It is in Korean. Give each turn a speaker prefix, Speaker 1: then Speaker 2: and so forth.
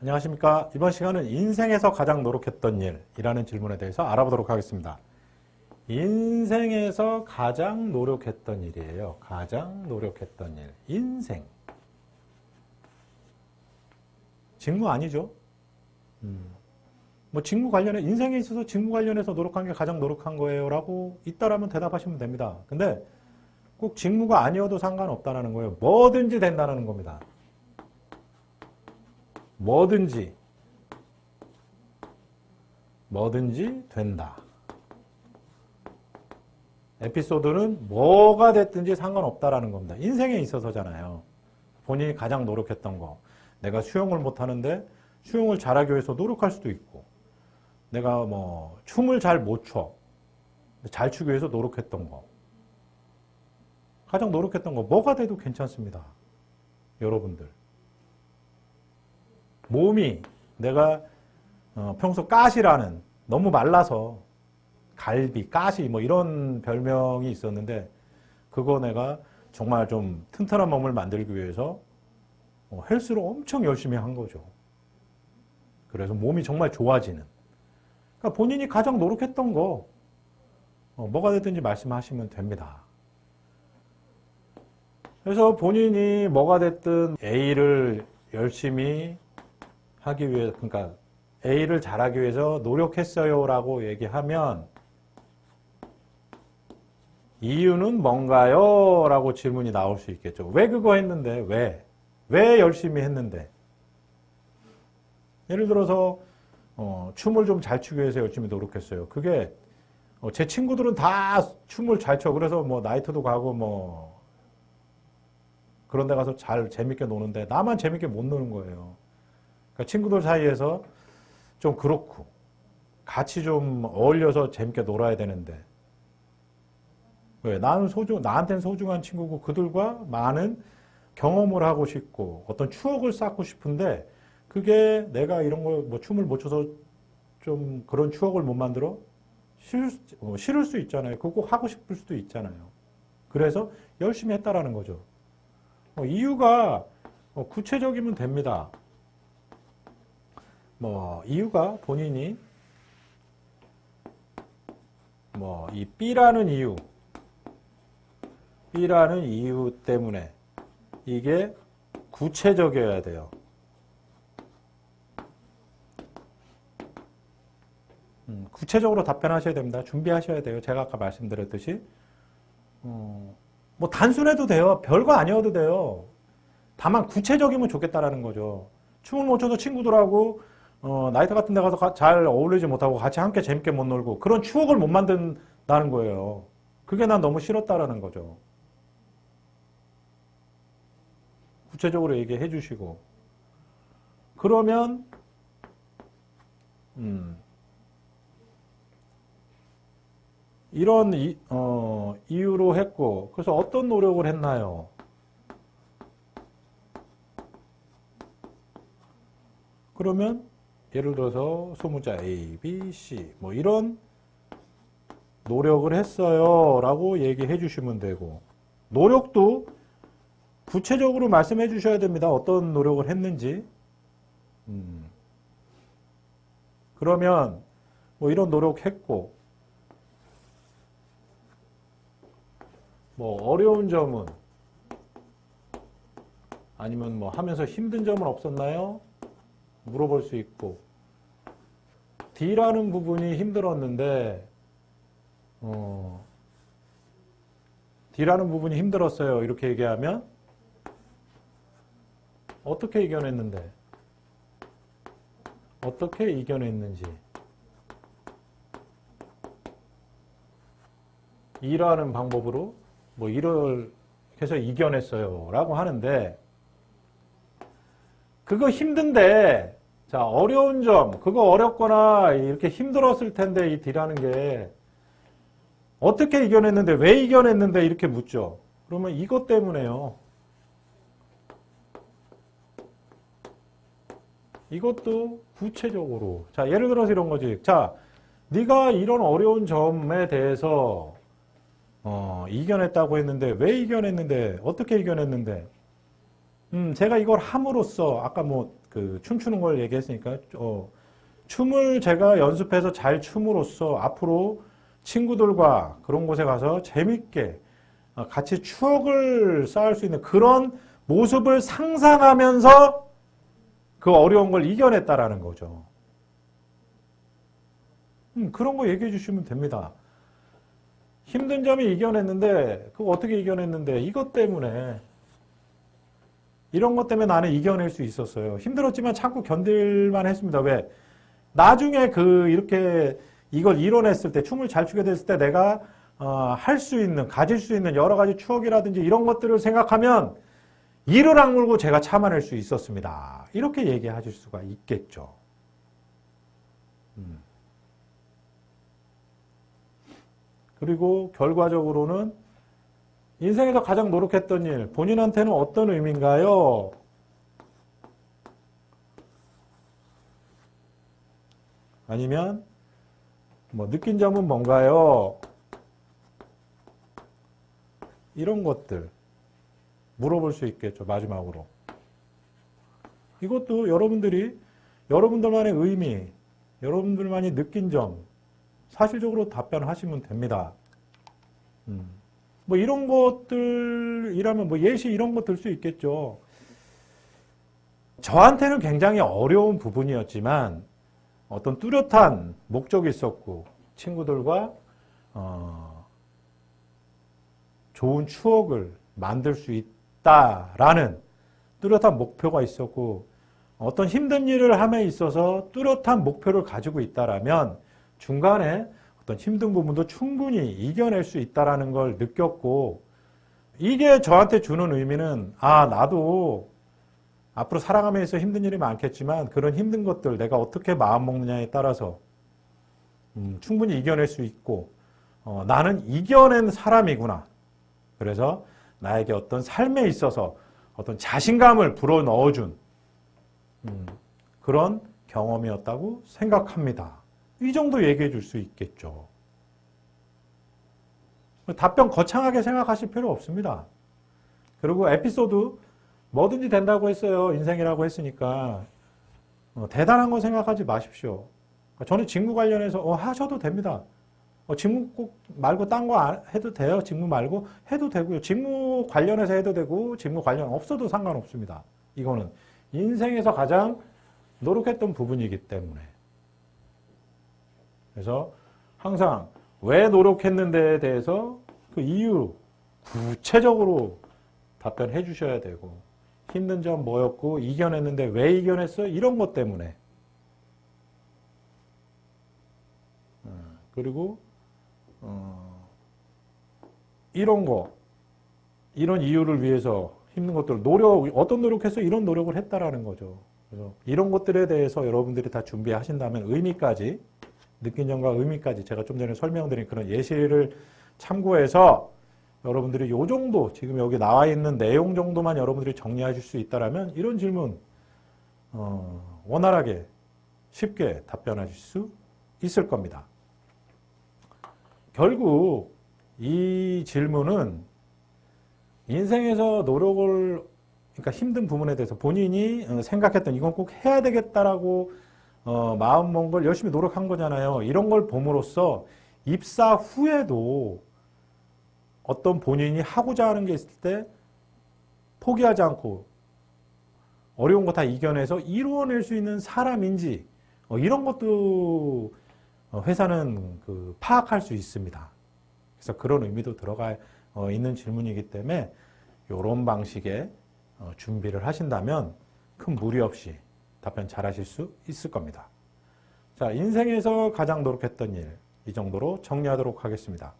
Speaker 1: 안녕하십니까. 이번 시간은 인생에서 가장 노력했던 일이라는 질문에 대해서 알아보도록 하겠습니다. 인생에서 가장 노력했던 일이에요. 가장 노력했던 일. 인생. 직무 아니죠? 음. 뭐 직무 관련해 인생에 있어서 직무 관련해서 노력한 게 가장 노력한 거예요라고 있다라면 대답하시면 됩니다. 근데 꼭 직무가 아니어도 상관없다라는 거예요. 뭐든지 된다는 겁니다. 뭐든지 뭐든지 된다. 에피소드는 뭐가 됐든지 상관없다라는 겁니다. 인생에 있어서잖아요. 본인이 가장 노력했던 거. 내가 수영을 못하는데 수영을 잘하기 위해서 노력할 수도 있고, 내가 뭐 춤을 잘 못 춰. 잘 추기 위해서 노력했던 거. 가장 노력했던 거. 뭐가 돼도 괜찮습니다. 여러분들. 몸이 내가 어, 평소 가시라는 너무 말라서 갈비, 가시 뭐 이런 별명이 있었는데 그거 내가 정말 좀 튼튼한 몸을 만들기 위해서 어, 헬스를 엄청 열심히 한 거죠. 그래서 몸이 정말 좋아지는. 그러니까 본인이 가장 노력했던 거 어, 뭐가 됐든지 말씀하시면 됩니다. 그래서 본인이 뭐가 됐든 A를 열심히 하기 위해 그러니까 A를 잘하기 위해서 노력했어요라고 얘기하면 이유는 뭔가요? 라고 질문이 나올 수 있겠죠. 왜 그거 했는데? 왜? 왜 열심히 했는데? 예를 들어서 어, 춤을 좀 잘 추기 위해서 열심히 노력했어요. 그게 어, 제 친구들은 다 춤을 잘 춰. 그래서 뭐 나이트도 가고 뭐 그런 데 가서 잘 재밌게 노는데 나만 재밌게 못 노는 거예요. 그러니까 친구들 사이에서 좀 그렇고 같이 좀 어울려서 재밌게 놀아야 되는데 왜 나는 소중 나한테는 소중한 친구고 그들과 많은 경험을 하고 싶고 어떤 추억을 쌓고 싶은데 그게 내가 이런 거뭐 춤을 못 춰서 좀 그런 추억을 못 만들어 싫을, 수- 어, 싫을 수 있잖아요. 그거 꼭 하고 싶을 수도 있잖아요. 그래서 열심히 했다라는 거죠. 어, 이유가 어, 구체적이면 됩니다. 뭐 이유가 본인이 뭐 이 B라는 이유, B라는 이유 때문에 이게 구체적이어야 돼요. 음, 구체적으로 답변하셔야 됩니다. 준비하셔야 돼요. 제가 아까 말씀드렸듯이 어, 뭐 단순해도 돼요. 별거 아니어도 돼요. 다만 구체적이면 좋겠다라는 거죠. 춤을 못 춰서 친구들하고 어, 나이트 같은 데 가서 가- 잘 어울리지 못하고 같이 함께 재밌게 못 놀고 그런 추억을 못 만든다는 거예요. 그게 난 너무 싫었다라는 거죠. 구체적으로 얘기해 주시고 그러면 음, 이런 이, 어, 이유로 했고 그래서 어떤 노력을 했나요? 그러면 예를 들어서 소문자 A, B, C 뭐 이런 노력을 했어요 라고 얘기해 주시면 되고 노력도 구체적으로 말씀해 주셔야 됩니다. 어떤 노력을 했는지 음. 그러면 뭐 이런 노력했고 뭐 어려운 점은 아니면 뭐 하면서 힘든 점은 없었나요? 물어볼 수 있고. D라는 부분이 힘들었는데 어, D라는 부분이 힘들었어요. 이렇게 얘기하면 어떻게 이겨냈는데? 어떻게 이겨냈는지. 이라는 방법으로 뭐 이를 해서 이겨냈어요. 라고 하는데 그거 힘든데 자 어려운 점 그거 어렵거나 이렇게 힘들었을 텐데 이 D라는 게 어떻게 이겨냈는데 왜 이겨냈는데 이렇게 묻죠. 그러면 이것 때문에요. 이것도 구체적으로. 자 예를 들어서 이런 거지. 자 네가 이런 어려운 점에 대해서 어, 이겨냈다고 했는데 왜 이겨냈는데 어떻게 이겨냈는데 음, 제가 이걸 함으로써 아까 뭐 그 춤추는 걸 얘기했으니까 어, 춤을 제가 연습해서 잘 춤으로써 앞으로 친구들과 그런 곳에 가서 재밌게 어, 같이 추억을 쌓을 수 있는 그런 모습을 상상하면서 그 어려운 걸 이겨냈다라는 거죠. 음, 그런 거 얘기해 주시면 됩니다. 힘든 점이 이겨냈는데, 그거 어떻게 이겨냈는데, 이것 때문에, 이런 것 때문에 나는 이겨낼 수 있었어요. 힘들었지만 참고 견딜만 했습니다. 왜? 나중에 그, 이렇게 이걸 이뤄냈을 때, 춤을 잘 추게 됐을 때 내가, 어, 할 수 있는, 가질 수 있는 여러 가지 추억이라든지 이런 것들을 생각하면, 이를 악물고 제가 참아낼 수 있었습니다. 이렇게 얘기하실 수가 있겠죠. 음. 그리고 결과적으로는 인생에서 가장 노력했던 일, 본인한테는 어떤 의미인가요? 아니면 뭐 느낀 점은 뭔가요? 이런 것들 물어볼 수 있겠죠. 마지막으로. 이것도 여러분들이 여러분들만의 의미, 여러분들만이 느낀 점 사실적으로 답변하시면 됩니다. 음. 뭐 이런 것들이라면 뭐 예시 이런 거 들 수 있겠죠. 저한테는 굉장히 어려운 부분이었지만 어떤 뚜렷한 목적이 있었고 친구들과 어, 좋은 추억을 만들 수 있다라는 뚜렷한 목표가 있었고 어떤 힘든 일을 함에 있어서 뚜렷한 목표를 가지고 있다라면 중간에 어떤 힘든 부분도 충분히 이겨낼 수 있다라는 걸 느꼈고 이게 저한테 주는 의미는 아 나도 앞으로 살아가면서 힘든 일이 많겠지만 그런 힘든 것들 내가 어떻게 마음 먹느냐에 따라서 음, 충분히 이겨낼 수 있고 어, 나는 이겨낸 사람이구나. 그래서 나에게 어떤 삶에 있어서 어떤 자신감을 불어 넣어준 음, 그런 경험이었다고 생각합니다. 이 정도 얘기해 줄 수 있겠죠. 답변 거창하게 생각하실 필요 없습니다. 그리고 에피소드 뭐든지 된다고 했어요. 인생이라고 했으니까. 어, 대단한 거 생각하지 마십시오. 저는 직무 관련해서 어, 하셔도 됩니다. 어, 직무 꼭 말고 딴 거 해도 돼요. 직무 말고 해도 되고요. 직무 관련해서 해도 되고 직무 관련 없어도 상관없습니다. 이거는 인생에서 가장 노력했던 부분이기 때문에. 그래서 항상 왜 노력했는데에 대해서 그 이유 구체적으로 답변해 주셔야 되고 힘든 점 뭐였고 이겨냈는데 왜 이겨냈어? 이런 것 때문에 어, 그리고 어, 이런 거 이런 이유를 위해서 힘든 것들 노력 어떤 노력해서 이런 노력을 했다라는 거죠. 그래서 이런 것들에 대해서 여러분들이 다 준비하신다면 의미까지 느낀 점과 의미까지 제가 좀 전에 설명드린 그런 예시를 참고해서 여러분들이 요 정도 지금 여기 나와 있는 내용 정도만 여러분들이 정리하실 수 있다라면 이런 질문 어, 원활하게 쉽게 답변하실 수 있을 겁니다. 결국 이 질문은 인생에서 노력을 그러니까 힘든 부분에 대해서 본인이 어, 생각했던 이건 꼭 해야 되겠다라고 어, 마음 먹은 걸 열심히 노력한 거잖아요. 이런 걸 봄으로써 입사 후에도 어떤 본인이 하고자 하는 게 있을 때 포기하지 않고 어려운 거 다 이겨내서 이루어낼 수 있는 사람인지 어, 이런 것도 어, 회사는 그 파악할 수 있습니다. 그래서 그런 의미도 들어가 어, 있는 질문이기 때문에 이런 방식의 어, 준비를 하신다면 큰 무리 없이 답변 잘 하실 수 있을 겁니다. 자, 인생에서 가장 노력했던 일, 이 정도로 정리하도록 하겠습니다.